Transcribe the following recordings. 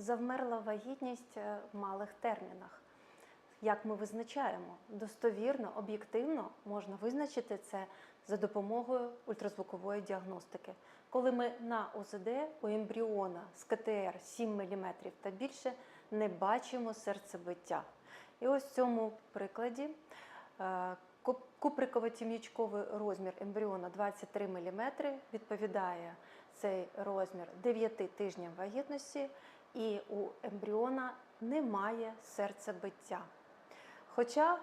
завмерла вагітність е, в малих термінах. Як ми визначаємо? Достовірно, об'єктивно можна визначити це за допомогою ультразвукової діагностики. Коли ми на ОЗД у ембріона з КТР 7 мм та більше не бачимо серцебиття. І ось в цьому прикладі е, куприково-тім'ячковий розмір ембріона 23 мм відповідає цей розмір 9 тижням вагітності, і у ембріона немає серцебиття. Хоча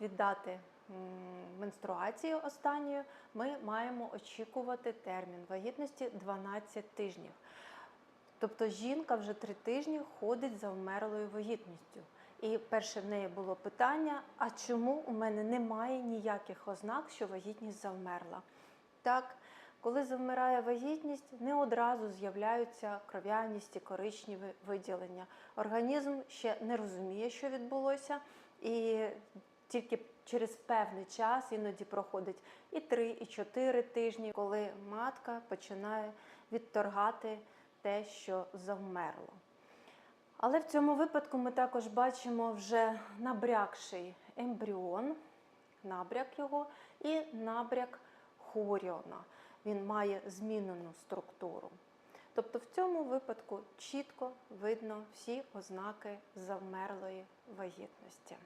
від дати м, менструації останньої ми маємо очікувати термін вагітності 12 тижнів. Тобто жінка вже три тижні ходить за вмерлою вагітністю. І перше в неї було питання: а чому у мене немає ніяких ознак, що вагітність завмерла? Так, коли завмирає вагітність, не одразу з'являються кров'яність і коричневі виділення. Організм ще не розуміє, що відбулося, і тільки через певний час іноді проходить і 3, і 4 тижні, коли матка починає відторгати те, що завмерло. Але в цьому випадку ми також бачимо вже набрякший ембріон, набряк його і набряк хоріона. Він має змінену структуру. Тобто в цьому випадку чітко видно всі ознаки завмерлої вагітності.